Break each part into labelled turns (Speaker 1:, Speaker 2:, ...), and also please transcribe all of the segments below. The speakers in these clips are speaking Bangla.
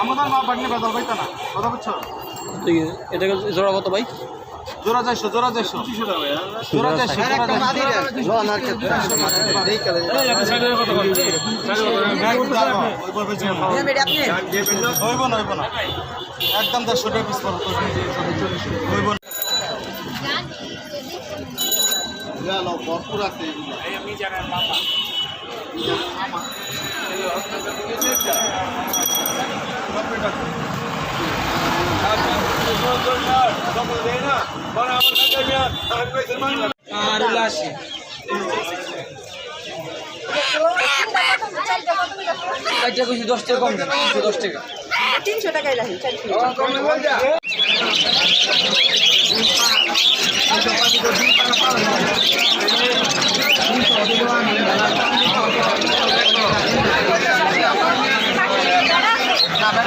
Speaker 1: আমাদের মা বাড়লে বেদল পাইতা কথা বুঝছ?
Speaker 2: এটাকে জোড়া কত ভাই?
Speaker 1: জোড়া যাইছো জোড়া যাইছো জোড়া হইব না হইব না। একদম দেড়শো টাকা পিস করো হইব। না। ভরপুর আছে
Speaker 2: আর আসি চারটা কইছি দশ টাকা। কম তিনশো দশ টাকা
Speaker 3: তিনশো টাকায় লাগে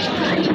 Speaker 3: Thank
Speaker 2: you.